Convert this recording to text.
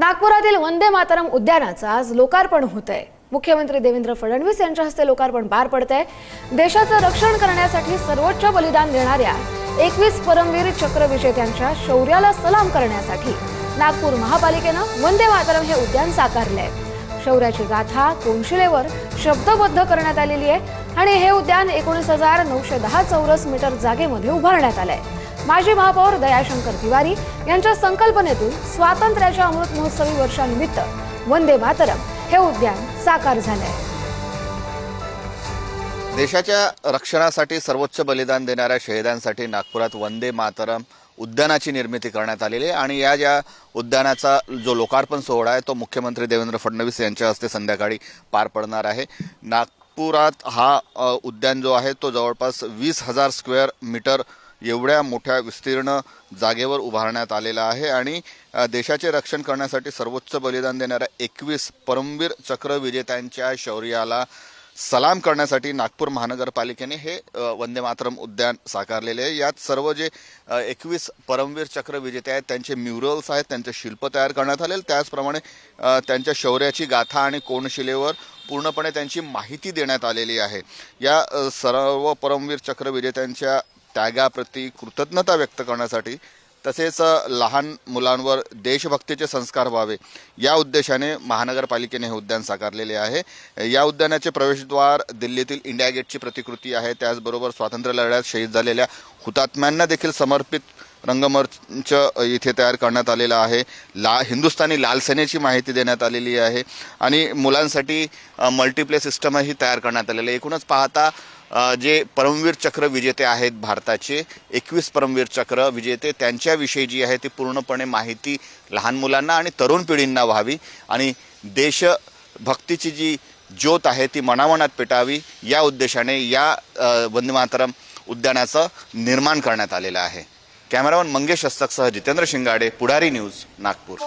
नागपुरातील वंदे मातरम उद्यानाचं आज लोकार्पण होत आहे मुख्यमंत्री देवेंद्र फडणवीस यांच्या हस्ते लोकार्पण पार पडत आहे देशाचं रक्षण करण्यासाठी सर्वोच्च बलिदान देणाऱ्या एकवीस परमवीर चक्र विजेत्यांच्या शौर्याला सलाम करण्यासाठी नागपूर महापालिकेनं वंदे मातरम हे उद्यान साकारले आहे शौर्याची गाथा कोनशिलेवर शब्दबद्ध करण्यात आलेली आहे आणि हे उद्यान एकोणीस हजार नऊशे दहा चौरस मीटर जागेमध्ये उभारण्यात आलंय. माजी महापौर दयाशंकर तिवारी यांच्या संकल्पनेतून स्वातंत्र्याच्या अमृत महोत्सवी वर्षानिमित्त वंदे मातरम हे उद्यान साकार झालंय देशाच्या रक्षणासाठी सर्वोच्च बलिदान देणाऱ्या शहीदांसाठी नागपुरात वंदे मातरम उद्यानाची निर्मिती करण्यात आलेली आहे आणि या ज्या उद्यानाचा जो लोकार्पण सोहळा आहे तो मुख्यमंत्री देवेंद्र फडणवीस यांच्या हस्ते संध्याकाळी पार पडणार आहे. नागपुरात हा उद्यान जो आहे तो जवळपास वीस हजार स्क्वेअर मीटर एवढ्या मोठ्या विस्तीर्ण जागेवर उभारण्यात आलेला आहे आणि देशाचे रक्षण करण्यासाठी सर्वोच्च बलिदान देणाऱ्या एकवीस परमवीर चक्र विजेत्यांच्या शौर्याला सलाम करण्यासाठी नागपूर महानगरपालिकेने हे वंदे मातरम उद्यान साकारलेले आहे. यात सर्व जे एकवीस परमवीर चक्र विजेते आहेत त्यांचे म्युरल्स आहेत त्यांचे शिल्प तयार करण्यात आले त्याचप्रमाणे त्यांच्या शौर्याची गाथा आणि कोणशिलेवर पूर्णपणे त्यांची माहिती देण्यात आलेली आहे. या सर्व परमवीर चक्र विजेत्यांच्या त्यागाप्रती कृतज्ञता व्यक्त करण्यासाठी तसेच लहान मुलांवर देशभक्तीचे संस्कार व्हावे या उद्देशाने महानगरपालिकेने हे उद्यान साकारलेले आहे. या उद्यानाचे प्रवेशद्वार दिल्लीतील इंडिया गेटची प्रतिकृती आहे. त्याचबरोबर स्वातंत्र्य लढ्यात शहीद झालेल्या हुतात्म्यांना देखील समर्पित रंगमंच इथे तयार करण्यात आलेला आहे. ला हिंदुस्थानी लाल सेनेची माहिती देण्यात आलेली आहे. आणि मुलांसाठी मल्टिप्ले सिस्टमही तयार करण्यात आलेलं आहे. एकूणच पाहता जे परमवीर चक्र विजेते आहेत भारताचे एकवीस परमवीर चक्र विजेते त्यांच्याविषयी जी आहे ती पूर्णपणे माहिती लहान मुलांना आणि तरुण पिढींना व्हावी आणि देशभक्तीची जी ज्योत आहे ती मनामनात पेटावी या उद्देशाने या वंदे मातरम उद्यानाचं निर्माण करण्यात आलेलं आहे. कॅमेरामन मंगेश हस्तकसह जितेंद्र शिंगाडे पुढारी न्यूज नागपूर.